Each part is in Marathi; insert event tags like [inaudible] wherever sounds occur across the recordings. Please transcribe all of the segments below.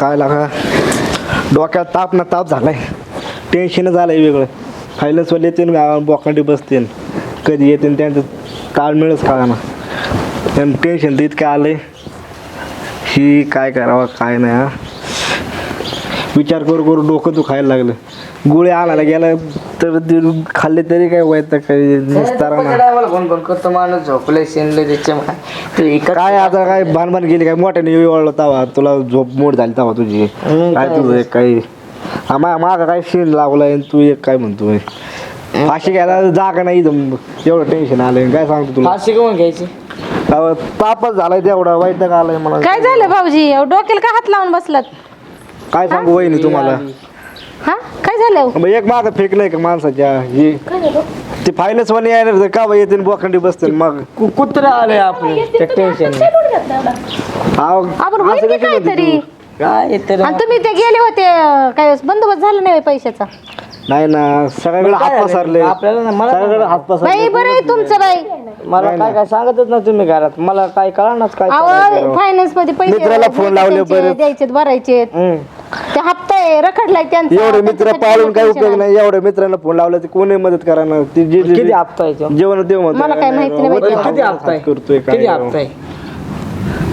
काय लागा? डोक्यात ताप ना ताप झालाय. टेन्शन झालंय वेगळं. फायलन्सवाले येतील बोकांडी बसतील कधी येतील त्यांचं ताळमेळच कळा ना त्यांना टेन्शन तर इतकं आलंय. ही काय करावं काय नाही हा. विचार करू करू डोकं दुखायला लागलं. गुळे आणायला गेलं तर ते खाल्ले तरी काय व्हायचं काही निस्तारा ना मला फोन फोन करतो माणूस झोपले शेणले त्याच्या तू इकडं काय आता काय भानभान गेली काय? मोठ्याने वळलं तवा. तुला झोप मोड झाली तवा तुझी. काय काय? तुझं एक काही आम्हा माग काय शेण लावलाय आणि तू एक काय म्हणतोय फाशी घ्यायला जागा नाही. एवढं टेन्शन आलंय. काय सांगतो तुला? फाशी करून घ्यायची? अहो, तापच झालाय तेवढा. वाईट आलाय मला. काय झालं भाऊजी? अहो, डोक्याला का हात लावून बसलात? काय सांगू वहिनी तुम्हाला? हा? काय झालं? मग एक माग फेकलंय का माणसाच्या ही? ते फायनस वाणी येणार का बा येते बोखंडी बसतील मग. कुत्रा आले आपले त्या टेन्शन अहो, आपण असं होईल की म्हणते काहीतरी तू? काय आणि तुम्ही ते गेले होते अं, काय बंदोबस्त झाला नाही पैशाचा? नाही ना सगळ्याकडे हात पसरले. आपल्याला ना मला सगळ्याकडे हात पसरले. बाई बरं आहे तुमचं बाई. मला काय काय सांगतच ना तुम्ही घरात. मला काय कळणार काय अहो फायनान्समध्ये पैसे मित्राला फोन लावले त्यांचे बरेच. द्यायचे भरायचे हम्म. ते रखडलाय त्यांचा. एवढे मित्र त्याच्यासाठी पाळून काही tension उपयोग नाही. एवढे मित्रांना फोन लावला कोणी मदत करा ना? ती जे जे- किती हप्ता आहे तो? जेवण देव म्हणतो मला काय माहिती नाही बाई. किती हप्ता आहे? करतोय काय? किती हप्ता आहे?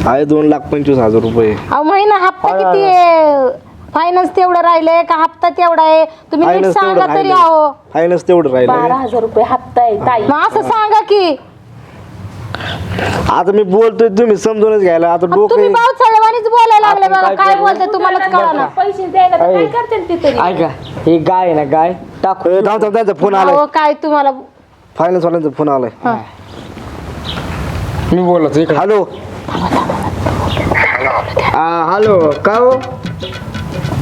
आहे दोन लाख पंचवीस हजार रुपये. अहो महिना हप्ता किती आहे? फायनान्स तेवढं राहिलंय का हप्ता तेवढा आहे? तुम्ही नीट फायनान्स तेवढं सांगा तरी राहिलंय. आहो फायनान्स तेवढं बारा राहिलं हजार रुपये हप्ता आहे ताई. मग असं सांगा की आता मी बोलतोय तुम्ही समजूनच घ्यायला. आता तुम्ही डोकं भाऊ चढवानीच बोलायला लागले आपण बघा काय काय करू? बोलते तुम्हालाच पैसे द्यायला तर काय करते ते तरी ऐका ही गाय आहे ना गाय? टाकू. ए, थांब थांब त्यांचा फोन आलाय. अहो काय तुम्हाला फायनान्स वाल्यांचा फोन आलाय. हा. मी बोलतो इकडे. हॅलो हॅलो का हो?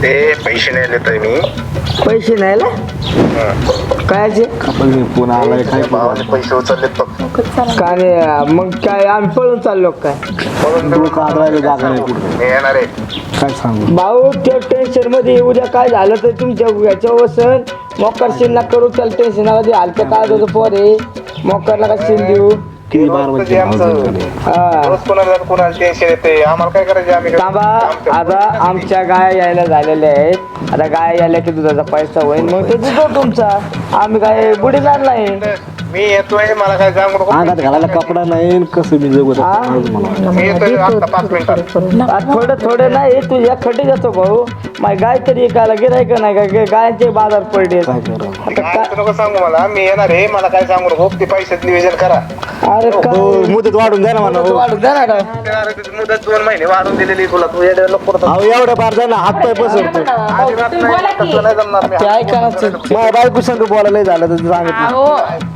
ते पैसे नाही मी. पैसे नाही ना कायचे फोन आलाय काय भावाने पैसे उचललेत बघ काय नाही, मग काय आम्ही पळून चाललो काय? म्हणून डोकं आदळायला जागा नाही कुठं. मी येणार आहे. काय सांगू? भाऊ त्या टेन्शनमध्ये उद्या काय झालं तर तुमच्या याच्या वसन? मोकर शिन करू त्याला टेन्शनमध्ये हलक्या काळजाचं पोर आहे. मोकरला का शिन देऊ? किती बार म्हणजे आमचं- झाले. हा. रोज कोणाला कोणाला टेन्शन येते? आम्हाला काय करायचे? आम्ही थांबा आता आमच्या गाय यायला झालेल्या आहेत. आता गाय यायला की दुधाचा पैसा होईल? मग ते दुधो तुमचा. आम्ही काय बुडीदार नाही मी येतोय मला काय सांगू नको. अंगात घालायला कपडा नाही कसं मी जगू हा? मला. मी येतोय आता पाच मिनिटात. आज थोडं थोडं नाही तू या खड्डे जातो भाऊ. माझी गाय तरी एकाला गिरायक नाही का गायांचे बाजार पडले. काय करावं? काय तू नको सांगू मला मी येणार आहे मला काय सांगू नको ते पैशाचं नियोजन करा. अरे काय हो, मुदत वाढून द्या ना मला हो. वाढू द्या ना मुदत दोन महिने वाढून दिलेली तुला तू येड्या पडतो. अहो एवढ्या बार जाय ना हात पाय पसरतो. नाही, तसं नाही जमणार मी. ते ऐका ना ते- माझ्या बायको संग बोलायला झालं तर सांगितलं अहो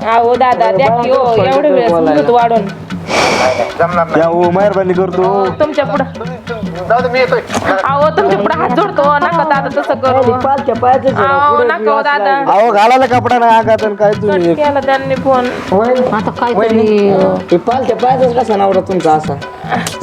अहो दादा द्या की हो एवढे वेळेस मुदत वाढून. नाही, नाही, जमणार नाही या हो मेहरबानी करतो. तुमच्या पुढं. जाऊ दे मी येतोय. अहो तुमच्यापुढे हात जोडतो. नका दादा तसं करू. पालच्या पायाचं अहो नका हो दादा. अहो घालायला कपडा नाही आणि काय तुम्ही? केला त्यांनी फोन. आता पालच्या पायाचाच कसा नवरा तुमचा असा?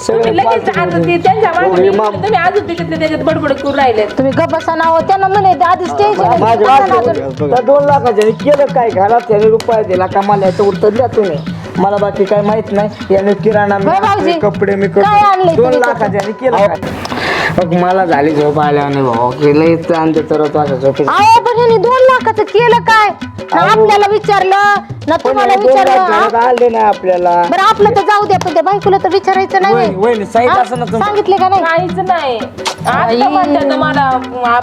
तुम्ही आता ते त्यांच्या मागे निघाले. तुम्ही अजून त्याच्यातले त्याच्यात बडबड करून राहिले. तुम्ही गप्पा नाव त्यांना म्हणे आधीच टेन्शन माझ्या त्या दोन लाखाच्या केलं काय? घरात त्याने रुपये दिला का मला याचं उत्तर द्या तुम्ही. मला बाकी काय माहीत नाही. याने किराणा होय भाऊजी? कपडे मी काय दोन तुम्ही लाखाच्या केलं काय? मग मला झाली झोप आल्याने भाऊ. केलं झोपेत अहो पण ह्यांनी दोन लाखाचं केलं काय? ना आपल्याला विचारलं ना तुम्हाला पण दोन लाख विचारलं घरात? आले ना आपल्याला. बरं आपलं तर जाऊ द्या पण त्या बायकोला तर विचारायचं नाही वहिनी- होय. वहिनी, साईड हा? असं ना तुमचं. सांगितले का नाही? काहीच नाही. आता म्हणतात मला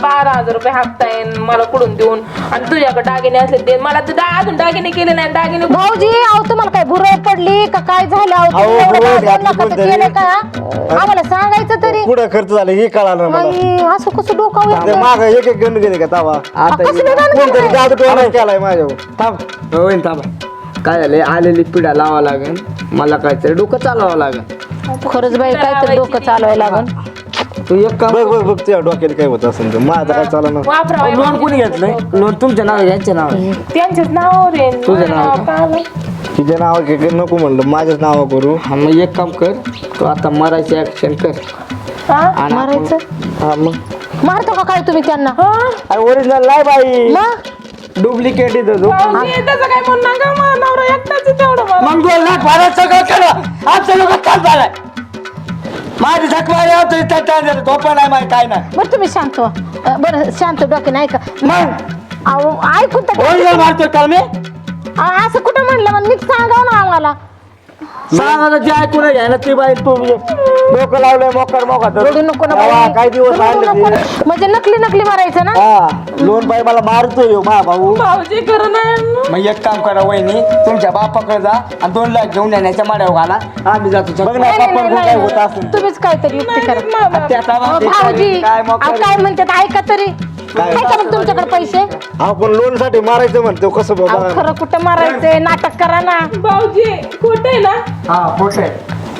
बारा हजार रुपये हप्ता आहे मला कुठून देऊन? आणि तुझ्याकडे दागिने असले ते मला तर दा- अजून दागिने केले नाही दागिने भाऊजी अहो तुम्हाला काय भुरळ पडली का काय झालं? अहो, तुम्ही अहो, एवढं भुरळ दोन घातली लाखाचं कोणतरी. केलं का? आम्हाला सांगायचं तरी. पुढं खर्च झाला हे कळालं मला. बाई, असं कसं डोकं? माग एक एक गण गेले का तवा? आता कसं नाही जाणं कोणतरी केलंय? जादू टोळा केलाय माझ्यावर. थांब. होईन थांब. काय झालंय? आलेली पिढ्या लावा लागेल मला काहीतरी डोकं चालवावं लागेल खरंच बाई काहीतरी डोकं चालवायला लागल तू एक काम बघ बघ बघ तुझ्या डोक्याला काय होत असेल ते. माझं काय चाललं ना वापरावं लोन कोणी घेतलंय? लोन तुमच्या नाव यांच्या नाव. त्यांच्याच नावावर आहे. तुझं नाव नाव का? तिच्या नाव नको म्हणलं माझ्याच नाव करू. हा मग एक काम कर तू आता मरायची ऍक्शन कर. हा? आणि आपण- मारायचं? हा मग. मारतो का काय तुम्ही त्यांना? अरे ओरिजिनल नाही बाई. मग? डुप्लिकेट येतो तो. त्याचं काय म्हणणं नका मला नवरा एकटाच आहे तेवढं मला. मग दोन लाख भरायचं सगळं केलं आमचं लोक काल झालाय? माझी झक मारी झोपा नाही माहिती काय नाही. बरं तुम्ही शांत व्हा. अं, बरं शांत डोके नाही का मग? अहो ऐकून तर ओरिजिनल मारतोय काल मी? अहो, असं कुठं म्हणलं? मग नीट सांगाव ना आम्हाला. सांगा जे ऐकून घ्या ना ती बाई तू डोकं लावलंय मोकर मोकर. रडू नको ना तेव्हा बाई. काही दिवस रडू ना. म्हणजे नकली नकली मारायचं ना? हा लोन बाई मला मारतोय ह्यो मा भाऊ. भाऊजी खरं नाही मग एक काम करा वहिनी तुमच्या बापाकडे जा आणि दोन लाख घेऊन येण्याच्या माड्यावर घाला. आम्ही जातो बघ ना नाही, नाही, बापाकडून नाही, काय नाही. होत असेल? तुम्हीच काहीतरी युक्ती करा. अहो, भाऊजी अहो, काय म्हणतात ऐका तरी. काय? मग तुमच्याकडे पैसे? आपण लोनसाठी मारायचं म्हणतो कसं अहो, बाबा खरं कुठं मारायचंय? नाटक करा ना. भाऊजी खोट आहे ना? हा आहे.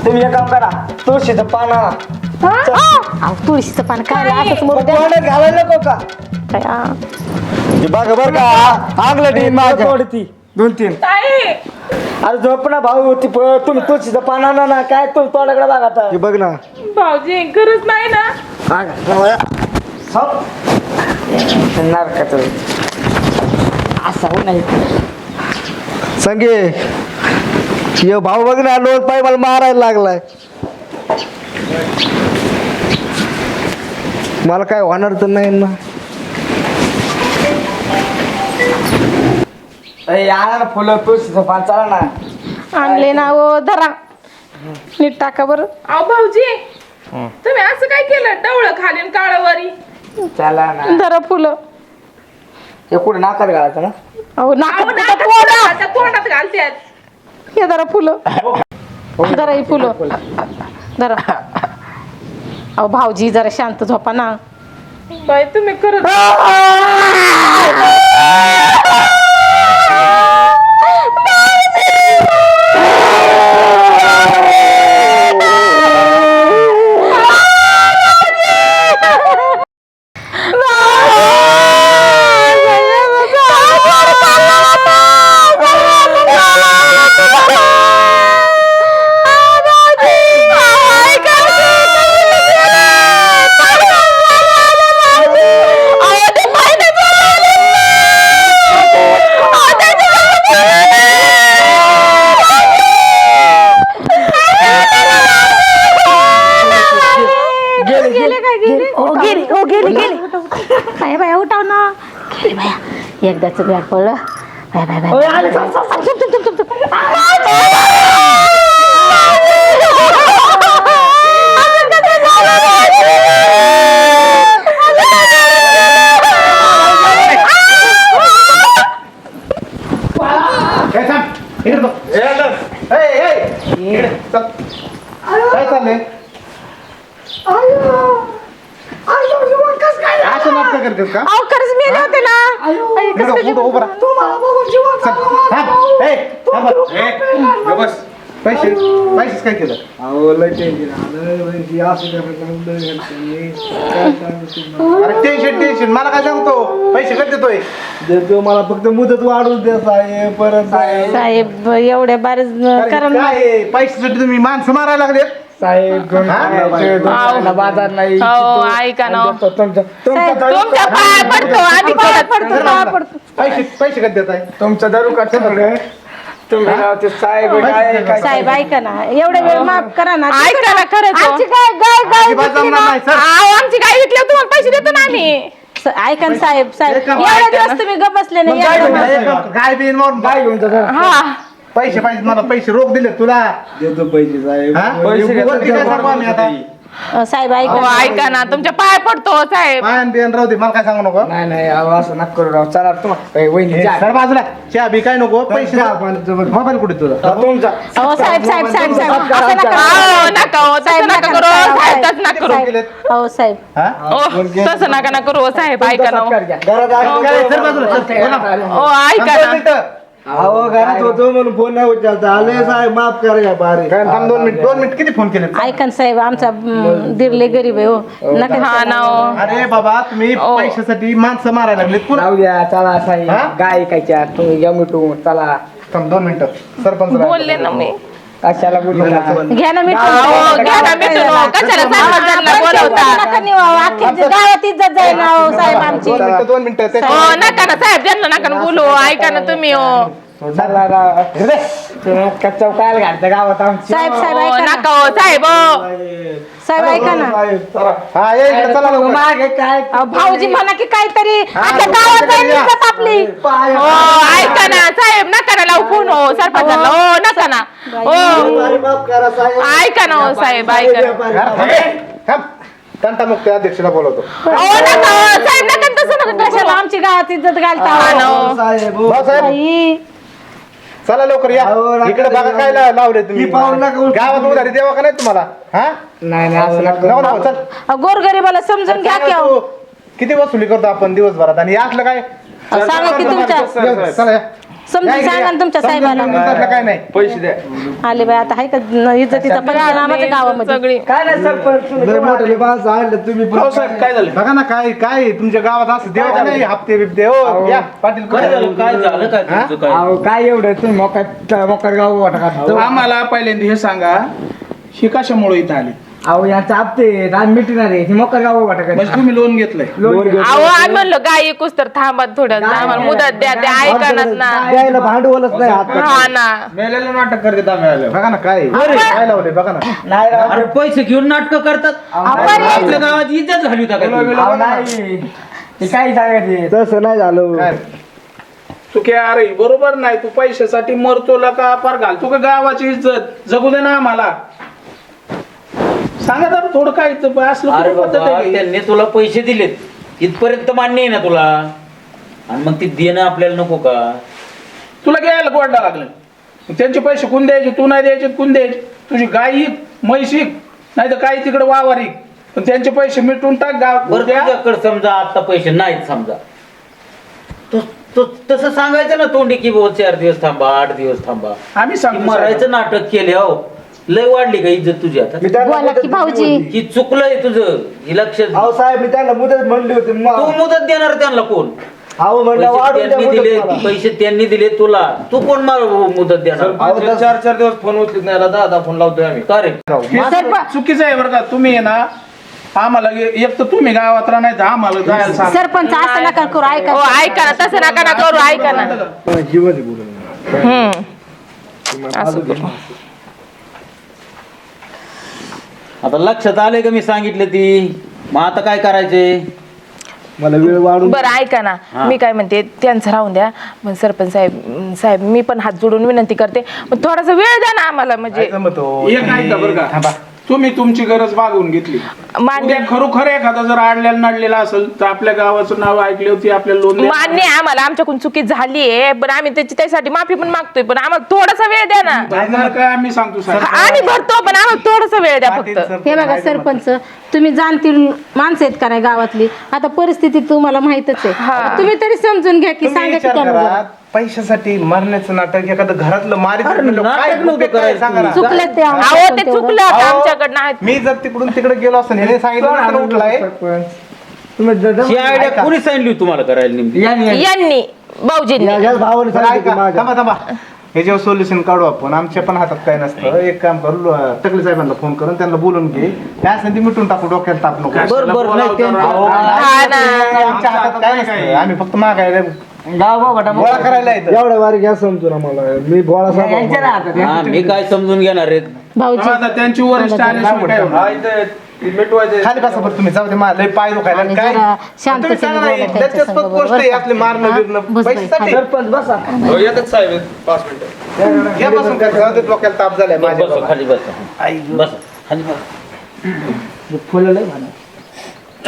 तुम्ही एक काम करा तुळशीचं पाना अहो, तुळशीचं पान काय? असंच मरू द्या घालायला नको का? काय, आ. बघा बरं का आंगलं टीन माझ्या. तोडती दोन तीन. ताई! अरे झोप ना भाऊ ती प- तुम्ही तुळशीचं पाना ना ना. काय तू तोडाकडे बघा आता. हे बघ ना. भाऊजी गरज नाही ना? नारकाचं असा हो नाही संगे ये भाऊ बघ ना लोन पाय मला मारायला लागलाय. मला काय होणार तर नाही ना. अरे आणा ना फुलं तुळशीचं पान चला ना. आणले ना ओ धरा. नीट टाका बरं. अहो भाऊजी तुम्ही असं काय केलं? डवळं खाली काळावरी चला ना. धरा फुलं. हे कुठे नाकात घालायचं ना? अहो नाकात कुठं तोंडात घालतात हे धरा फुलं. धरा ही फुलं. धरा. अहो भाऊजी जरा शांत झोपा ना. बाई तुम्ही करत एकदाच बॅग पडलं बाय बाय बाय चुप, चुप, चुप, चुप, चुप. काय चाललंय असं नाटक करतेस का अहो खरंच मेले होते ना आई, कसं काय उभं उभं राहा. थांब. ए, थांब. ए, ग बस. पैसे? पैसेच काय केलं? अहो लय टेन्शन आलं. लय असं करायचं, लय काय सांगू तुम्हाला. अरे टेन्शन टेन्शन मला काय सांगतो? पैसे कधी देतोय? देतो मला फक्त मुदत वाढवून द्या साहेब. परत साहेब. एवढ्या बारीच अरे कारण काय? आहे? पैशासाठी तुम्ही माणसं मारायला लागले साहेब दोन हा? खायचे, दोन खायला बाजार नाही हो ऐका ना. तुमचं- तुमचं- तुमचं दारू तुमच्या पाया पडतो. आधी पाया परत पडतो पाया पडतो. पैसे पैसे कधी देत आहे तुमचं दारू का सगळं. तुम्ही ते साहेब काय काय साहेब ऐका ना. एवढा वेळ माफ करा ना. ऐका ना खरंच हो. आमची काय गाय गाय अजिबात विकली जमणार ना. नाही सर. अहो, आमची गाय विकल्यावर तुम्हाला पैसे देतो ना आम्ही. स- ऐका ना साहेब साहेब. एक एवढे दिवस तुम्ही गप बसले मग गाय एवढे घेऊन दिवस- जा. गाय बिन मारून काय घेऊन जा जरा. हा. पैसे पाहिजे मला पैसे रोख दिले तुला. देतो पैसे साहेब. हा? पैसे घेतो. वरती काय सांगू आम्ही आता? अं, साहेब ऐका हो ना. ऐका ना. तुमच्या पाया पडतो साहेब. पायन बियन राहू दे मला काय सांगू नको? नाही नाही अहो, असं नका करू राव. चला तुम्हाला ए, वहिनी ए, जा. सर बाजूला चहा बी काय नको पैसे मोबाईल कुठे तुझा? हा, तुमचा अहो साहेब साहेब साहेब साहेब असं नका अहो, करू. नका हो, तसं नका करू. साहेब, साहेब तसं नका करू. अहो साहेब. हा? तसं नका ना करू. साहेब ऐका ना. सत्कार घ्या. काय, सर बाजूला सर, बोला. ओ ऐका थांब ना मिनिटं. अहो घरात होतो म्हणून फोन नाही उचलता. आले साहेब माफ करा या बारे. काय, थांब दोन मिनिट दोन मिनिट किती फोन केले? ऐका ना साहेब आमचा दिरले गरीब आहे हो. नका हा ना हो. अरे बाबा तुम्ही. पैशासाठी माणसं मारायला लागले पुन्हा जाऊ द्या चला साहेब. हा? गाय कायच्या तुम्ही घ्या मिटून चला. थांब दोन मिनिटं. सरपंच बोलले ना मी. कशाला बोलू घ्या ना मी अहो, घ्या ना मिटून हो. कशाला सरपंचांना बोलवता? नका अख्खी गावात इज्जत जाईल ना हो साहेब आमची. दोन मिनिटं दोन मिनिटं ते- हो नका ना साहेब नका ना बोलू ऐका ना तुम्ही हो. चला राव तुम्ही कच्चा काय घालता गावात आमची. साहेब साहेब हो, ऐका ना. नका हो साहेब हो. साहेब ऐका ना. हा या इकडे चला लवकर. मागे काय अहो, भाऊजी म्हणा की काहीतरी. आता गावात जाईल इज्जत आपली. हो ऐका ना साहेब नका ना फोन हो सरपंचाला हो नका ना. हो. ऐका ना हो साहेब ऐका. ना थांब, थांब. तंटामुक्त अध्यक्षला बोलवतो. हो नका हो साहेब नका ना तसं नका कशाला आमची गावात इज्जत घालता हा. ना हो? हो. भाऊसाहेब बाई, चला लवकर या. अहो, इकडे बघा काय ला- लावले तुम्ही. ही नका गावात उधारी देवा का नाही तुम्हाला? हा? नाही नाही असं नका नको नको चल. अहो, गोरगरिबाला समजून घ्या की अहो. किती वसुली करतो आपण दिवसभरात? आणि असलं काय? सांगा की तुमच्या. चला या. समजून सांगा. ना तुमच्या साहेबाला. त्यातलं काय नाही पैसे द्या. आले बाई आता हाय का न- इज्जतीचा पंचनामाच्या गावामध्ये? सगळी. काय नाही सरपंच तुम्ही लय मोठे माणसं आणले तुम्ही. पण काय झालं? बघा ना काय काय तुमच्या गावात असं देवा का नाही हप्ते बिप्ते. हो या पाटील काय झालं? काय? झालं? काय तुमचं काय? अहो काय एवढं? तुम्ही मोकार मोकार गाव वाटा आम्हाला पहिल्यांदा हे सांगा ही कशामुळे इथं आली? अहो यांचा हप्ते आज मिटणार आहे ही मोकार गाव वाटा तुम्ही लोन घेतलंय. अहो आम्ही म्हणलो गाय एकूच तर थांबा थोडं. आम्हाला मुदत द्या त्या ऐकणार ना. द्यायला भांडवलच नाही हात हा ना. मेलेलं नाटक करते आम्ही आल्यावर. बघा ना काय काय लावले बघा ना. नाही राव अरे पैसे घेऊन नाटक करतात. आपल्या गावात इज्जत झाली होता का ती? अहो, नाही हे काय सांगायचे? तसं नाही झालं. काय? तू काय अरे बरोबर नाही. तू पैशासाठी मरतो का पार घालतो का गावाची इज्जत? जगू दे ना आम्हाला. सांगा तर थोडं काय असलं अरे कुठं पद्धत बाबा आहे? का? त्यांनी तुला पैसे दिलेत. इथपर्यंत मान्य आहे ना तुला? आणि मग ती देणं आपल्याला नको का? तुला घ्यायला गोडा लागलं. मग त्यांचे पैसे कोण द्यायचे? तू नाही द्यायचे कोण द्यायचे? तुझी गाय इक म्हैस इक नाही तर काही तिकडे वावर इक पण त्यांचे पैसे मिटून टाक गाव बरं द्या. तुझ्याकडे समजा आता पैसे नाहीत समजा. तो- तो- तसं सांगायचं ना तोंडी की भाऊ चार दिवस थांबा आठ दिवस थांबा. आम्ही ती सांगतो मरायचं नाटक केले हो. लय वाढली का इज्जत तुझी आता. मी त्यांना बोला की मुदत भाऊजी. दिली होती. की चुकलंय तुझं. ही लक्ष अहो साहेब मी त्यांना मुदत म्हणली होती. तू मुदत देणार त्यांना कोण? अहो म्हणलं पैसे वाढून द्या त्यांनी मुदत दिले मला. पैसे त्यांनी दिले तुला. तू कोण मला मुदत देणार? अहो, चार चार दिवस फोन उचलत नाही दहा दहा फोन लावतोय आम्ही. का रे? हे सरपंच- चुकीचं आहे बरं का? तुम्ही आहे ना आम्हाला एक तर तुम्ही गावात राहा नाही तर आम्हाला जायला सांगा. सरपंच असं नका करू ऐका. हो ऐका ना तसं नका ना करू ऐका ना. जीवन आहे बोलून हम्म. असं करू. आता लक्षात आले का मी सांगितलं ती? मग आता काय करायचे मला वेळ वाढून बरं ऐका ना. हा. मी काय म्हणते त्यांचं राहून द्या. पण सरपंच साहेब अं, साहेब मी पण हात जोडून विनंती करते. पण थोडासा वेळ द्या ना आम्हाला म्हणजे. जमतो एक ऐका बरं का. तुम्ही तुमची गरज बागवून घेतली. मान्य उद्या खरोखर एखादा जर आडलेला नडलेला असेल तर आपल्या गावाचं नाव ऐकले होती आपल्या लोन मान्य आहे आम्हाला आमच्याकडून चुकी झाली आहे पण आम्ही त्याची त्यासाठी माफी पण मागतोय पण आम्हाला थोडासा वेळ द्या ना. काय आम्ही सांगतो साहेब? आम्ही भरतो पण आम्हाला थोडासा वेळ द्या फक्त. हे बघा सरपंच तुम्ही जाणतील माणसं आहेत का नाही गावातली? आता परिस्थिती तुम्हाला माहितच आहे. तुम्ही तरी समजून घ्या की तुम्ही सांगा की विचार त्यांना करा जरा. पैशासाठी मरण्याचं नाटक एखादं घरातलं मारित अरे म्हणलं, काय नाटक नव्हतं उपयोग काय करायचं सांगा ना. चुकलं ते आमचं अहो पण ते तेवढं. चुकलं आता अहो, आमच्याकडनं आहे. मी जर तिकडून तिकडे गेलो असं ह्याने सांगितलं ना उठलाय. तुम्ही ही आयडिया कोणी सांगितली होती तुम्हाला करायला नेमकी. यांनी भाऊजींनी. या- याच भावाने बरं सांगितलं ऐका, माझ्या थांबा थांबा. ह्याच्यावर सोल्युशन काढू आपण. आमच्या पण हातात काय नसतं. एक काम करू अं, टकले साहेबांना फोन करून त्यांना बोलून घे. काय असेल ते मिटून टाकू डोक्याला ताप नको. बरं बरं नाही ते अहो, ना. आमच्या हातात काय नसतं. आम्ही फक्त मागायला गाव गोळा करायला येतं. एवढ्या वारी घ्या समजून आम्हाला. मी बोळा यांच्या नाही साहेब हातात, हा यांच्या मी काय समजून घेणार भाऊजी. आता त्यांची वरिष्ठ आल्याशिवाय काय होणार? खाली बसा बरं तुम्ही जाऊ दे मला लय पाय दुखायला. आणि काय? जरा शांततेने तुम्ही सांगा ना, बोला एक त्यांच्या लज्जास्पद संग गोष्ट आहे बरोबर आपले मारणं हा? बिरणं. बस बाई, पैशासाठी. सरपंच बसा. घ्या बसून काय जाऊ दे डोक्याला ताप झालाय माझ्या बस बाबा. खाली बस. बस खाली बस. फुलं लय भारी.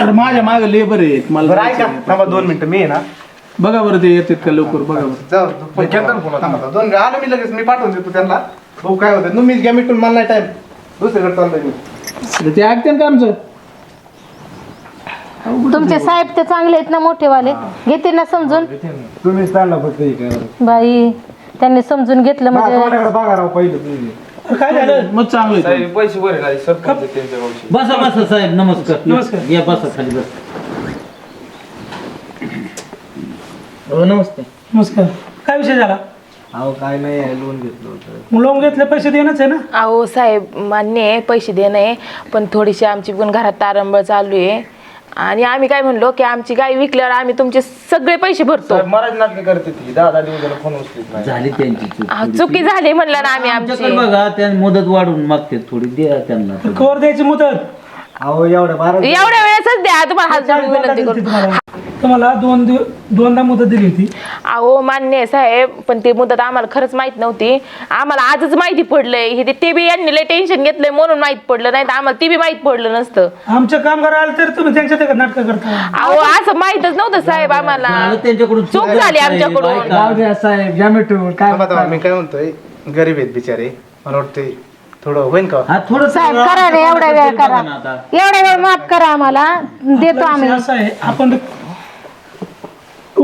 अरे माझ्या मागे लेबर आहेत मला बरं ऐका. जायचं आहे. थांबा दोन मिनिटं. मी आहे ना बघा बरं ते येतात का लवकर बघा बरं. जाऊ फोन केलता ना फोन थांबा दोन आलो मी लगेच मी पाठवून देतो त्यांना. भाऊ काय होतं तुम्हीच घ्या मिटून मला नाही टाइम दुसरीकडे चाललोय मी. ते ऐकते का आमचं? तुमचे साहेब ते चांगले आहेत ना मोठेवाले. घेते ना समजून. तुम्हीच त्यांना फक्त हे करा बाई त्यांनी समजून घेतलं म्हणजे माझ्याकडे बघा राव पहिलं तुम्ही. काय झालं? मग चांगलं आहे. बसा बसा साहेब. नमस्कार. नमस्कार. या बसा खाली बस. नमस्ते. नमस्कार. काय विषय झाला? अहो काय नाही लोन घेतलं होतं. लोन घेतले पैसे देणंच आहे ना? अहो साहेब मान्य आहे पैसे देणं आहे पण थोडीशी आमची पण घरात तारंबळ चालू आहे. आणि आम्ही काय म्हणलो की आमची गाय विकल्यावर आम्ही तुमचे सगळे पैसे भरतो. मराठ नाटक करते ती. दहा दहा दिवस झाले फोन उचलीत नाही. झाली त्यांची चूक हा, चुकी झाली म्हणलं ना आम्ही आमच्याकडे आमची बघा त्या मुदत वाढून मागते थोडी द्या त्यांना. कवर द्यायची मुदत? अहो एवढं बारा एवढ्या वेळेसच द्या तुम्हाला हात जोडून विनंती करतो तुम्हाला दोन दिव- दोनदा मुदत दिली होती. अहो मान्य आहे साहेब पण ती मुदत आम्हाला खरंच माहीत नव्हती. आम्हाला आजच माहिती पडलंय. हे ते बी यांनी लय टेन्शन घेतलंय म्हणून माहीत पडलं नाही तर आम्हाला ते बी माहीत पडलं नसतं. आमच्या कामगार आले तर तुम्ही त्यांच्या ते नाटक करता. अहो असं माहितच नव्हतं साहेब आम्हाला. झालं त्यांच्याकडून चूक झाली आमच्याकडून. जाऊ द्या साहेब या मिठू काय थांबा, थांबा, मी काय म्हणतोय? गरीब आहेत बिचारे. मला वाटतंय थोडं होईन का? हा थोडं साहेब करा रे एवढा वेळ करा. एवढा वेळ माफ करा आम्हाला. देतो आम्ही. असं आहे आपण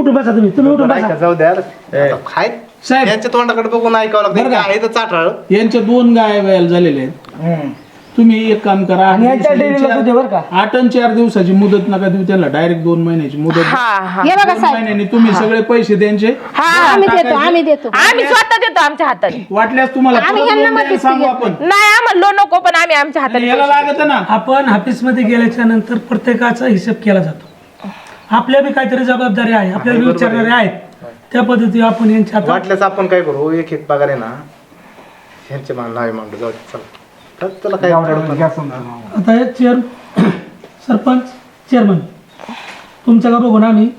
उठून बसा तुम्ही. तुम्ही उठून बसा. जाऊ द्या. साहेब. यांच्या तोंडाकडे बघून ऐकावं लागतं. बरं का? आहे तर चाटाळ. यांच्या दोन गाय व्यायला झालेल्या आहेत. तुम्ही एक काम करा आठ यांच्या बरं का? आठ आणि चार दिवसाची मुदत नका देऊ त्याला डायरेक्ट दोन महिन्याची मुदत द्या. हा हा. हे बघा दोन साहेब. महिन्यांनी तुम्ही सगळे पैसे त्यांचे. हा आम्ही देतो आम्ही देतो. आम्ही स्वतः देतो आमच्या हाताने. वाटल्यास तुम्हाला आम्ही परत यांना लोन द्यायला मध्यस्थी सांगू घेत आपण. नाही आम्हाला लोन नको पण आम्ही आमच्या आणि हाताने याला पैसे लागत ना. आपण ऑफिसमध्ये गेल्याच्यानंतर प्रत्येकाचा हिशेब केला जातो. आपल्या बी काहीतरी जबाबदारी आहे आपल्याला विचारणारे आहेत. त्या पद्धतीने आपण यांच्या हातात वाटल्यास आपण काय करू? एक एक पगार आहे ना ह्यांचे मान नावे मांडू जाऊ दे, चला. तर त्याला काय आता हे चेअर [coughs] सरपंच चेअरमन तुमच्या का बघून आम्ही?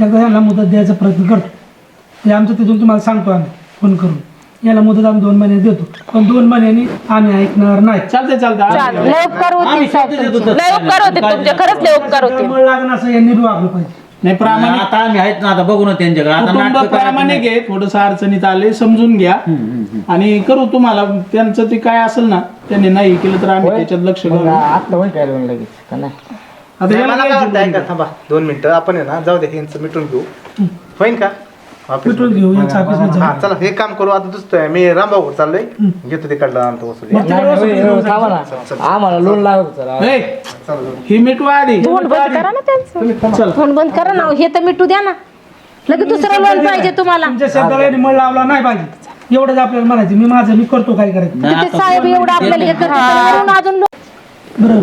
एकदा यांना मुदत द्यायचा प्रयत्न करतो. हे आमचं तिथून तुम्हाला सांगतो आम्ही. फोन करून. याला मुदत आम्ही दोन महिने देतो. पण दोन महिन्यांनी आम्ही ऐकणार नाही. चालतंय चालतंय. लय उपकार होतील साहेब तुमचे. लय उपकार होते तुमचे. खरंच लय उपकार होते त्यामुळे लागणं असं यांनी बी वागलं पाहिजे. नाही प्रामाणिक आता आम्ही आहेत ना आता बघू ना त्यांच्याकडे. आता कुटुंब नाटकं करायची प्रामाणिक नाही. आहे थोडस अडचणीत आले समजून घ्या. आणि करू तुम्हाला. त्यांचं ते काय असेल ना त्यांनी नाही केलं तर आम्ही त्याच्यात लक्ष घालू. आता होईल काय लोन लगेच का नाही? आता याला मला काय काय वाटतं, जुळवून ऐका, थांबा दोन मिनिटं. आपण आहे ना जाऊ दे यांचं मिटून घेऊ. होईन का? पेट्रोल घेऊ हा चला हे काम करू. आता दुसतोय. मी रामभाऊ चाललोय. घेतो तिकडला आणतो वसुली मग तिकडे आम्हाला लोन लागत सर ए, ही मिटवा आधी तोंड बंद करा ना त्यांचं. चल. फोन बंद करा ना हे तर मिटू द्या ना. लगेच दुसरं लोन पाहिजे तुम्हाला. तुमच्या शब्दाला यांनी मळ लावला नाही पाहिजे. एवढंच आपल्याला म्हणायचं मी माझं मी करतो काय करायचं? साहेब एवढं आपल्याला हे करते तर वरून अजून लो- बरं.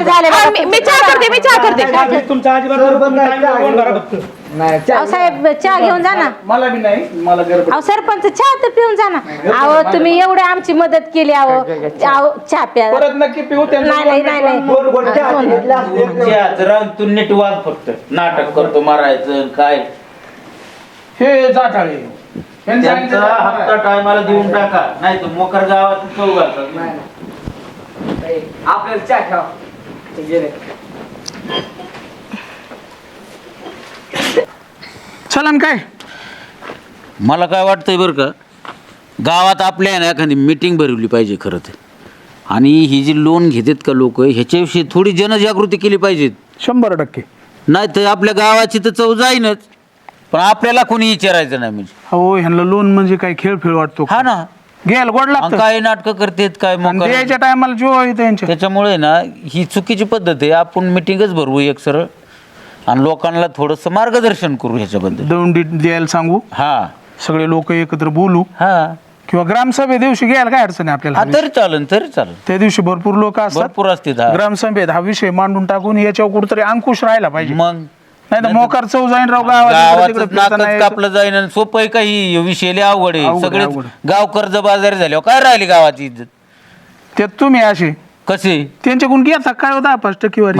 झाले बघा मी मी चहा करते मी चहा करते. तुमच्या तुमच्या अजिबात time ला फोन करा फक्त. नाही चा- अहो साहेब चहा घेऊन जा ना. मला बी नाही मला गरज अहो सरपंच चहा तर पिऊन जा ना. अहो तुम्ही एवढे आमची मदत केली अहो. अहो चहा प्या. परत नक्की पिऊ त्यांचं नाही नाही नाही. नाही तुमच्या जरा तू नीट वाग फक्त. नाटक करतो मारायचं काय? हे जाटाळे. यांनी त्यांचा सांगितलं हप्ता टायमाला देऊन टाका. नाही तर मोकर गावात चौ घालतात आपल्याला चहा ठेवा. गेले. चलन काय? मला काय वाटतंय बरं का गावात आपल्या आहे ना एखादी मिटिंग भरवली पाहिजे खरं तर. आणि ही जी लोन घेतात का लोक ह्याच्याविषयी थोडी जनजागृती केली पाहिजेत. शंभर टक्के. नाही तर आपल्या गावाची तर चव जाईनच. पण आपल्याला कोणी विचारायचं नाही म्हणजे. हो ह्यांना लोन म्हणजे काय खेळ खेळ वाटतो? हा ना. घ्यायला गोड लागतं. काय नाटकं करतेत काय आणि मोकार. द्यायच्या टायमाला जीव येतो यांच्या त्याच्यामुळे ना ही चुकीची पद्धत आहे. आपण मिटिंगच भरवू एक सरळ. आणि लोकांना थोडंसं मार्गदर्शन करू ह्याच्याबद्दल. दौंडी द्यायला सांगू? हा. सगळे लोक एकत्र बोलू. हा. किंवा ग्रामसभे दिवशी घ्यायला काय अडचण आहे हा आपल्याला तरी चालन तरी चालन. त्या दिवशी भरपूर लोक असतात. भरपूर असतील हा. ग्रामसभेत हा विषय मांडून टाकून याच्यावर कुठतरी अंकुश राहायला पाहिजे. मग? नाही तर मोकार चव जाईन राव गावात इकडे तिकडे गावाचं फिरताना नाकच यायचं. कापलं जाईन आणि काही विषय लय अवघड आहे. अवघड सगळे अवघड गाव कर्ज बाजारी झाले. काय राहिली गावाची इज्जत? त्यात तुम्ही असे. कसे? त्यांच्याकडून घेता काय होता पाच टक्केवारी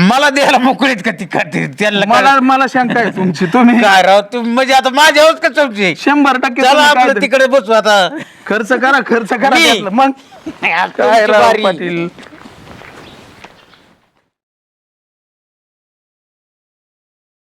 मला द्यायला मोकळीत का ती? करते त्यांना मला काय- मला शंका आहे तुमची. तुम्ही काय राव तुम्ही म्हणजे आता माझ्यावरच का चौकशी शंभर टक्के चला तुम्ही आपलं काहीतरी- तिकडे बसू आता. खर्च करा खर्च करा मी? त्यातलं. मग [laughs] काय तुमची राव. पाटील?